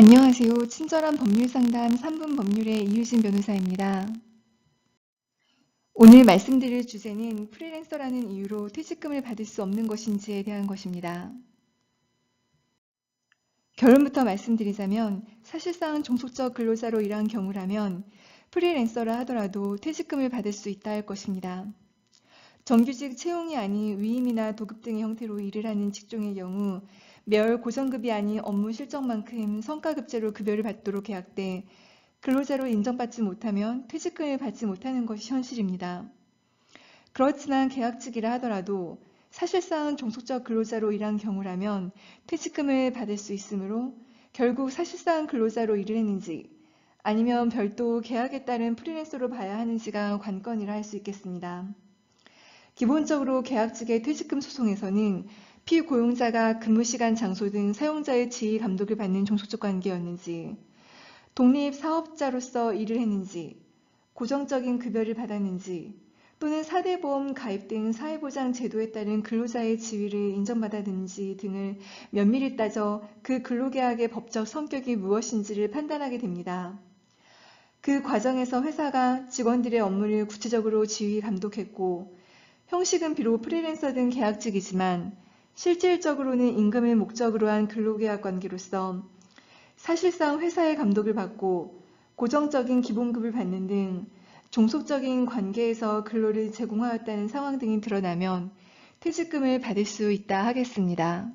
안녕하세요. 친절한 법률 상담 3분 법률의 이유진 변호사입니다. 오늘 말씀드릴 주제는 프리랜서라는 이유로 퇴직금을 받을 수 없는 것인지에 대한 것입니다. 결론부터 말씀드리자면 사실상 종속적 근로자로 일한 경우라면 프리랜서라 하더라도 퇴직금을 받을 수 있다 할 것입니다. 정규직 채용이 아닌 위임이나 도급 등의 형태로 일을 하는 직종의 경우 매월 고정급이 아닌 업무 실적만큼 성과급제로 급여를 받도록 계약돼 근로자로 인정받지 못하면 퇴직금을 받지 못하는 것이 현실입니다. 그렇지만 계약직이라 하더라도 사실상 종속적 근로자로 일한 경우라면 퇴직금을 받을 수 있으므로 결국 사실상 근로자로 일을 했는지 아니면 별도 계약에 따른 프리랜서로 봐야 하는지가 관건이라 할 수 있겠습니다. 기본적으로 계약직의 퇴직금 소송에서는 피고용자가 근무시간 장소 등 사용자의 지휘 감독을 받는 종속적 관계였는지 독립 사업자로서 일을 했는지 고정적인 급여를 받았는지 또는 사대보험 가입 등 사회보장 제도에 따른 근로자의 지위를 인정받았는지 등을 면밀히 따져 그 근로계약의 법적 성격이 무엇인지를 판단하게 됩니다. 그 과정에서 회사가 직원들의 업무를 구체적으로 지휘 감독했고 형식은 비록 프리랜서 등 계약직이지만 실질적으로는 임금을 목적으로 한 근로계약 관계로서 사실상 회사의 감독을 받고 고정적인 기본급을 받는 등 종속적인 관계에서 근로를 제공하였다는 상황 등이 드러나면 퇴직금을 받을 수 있다 하겠습니다.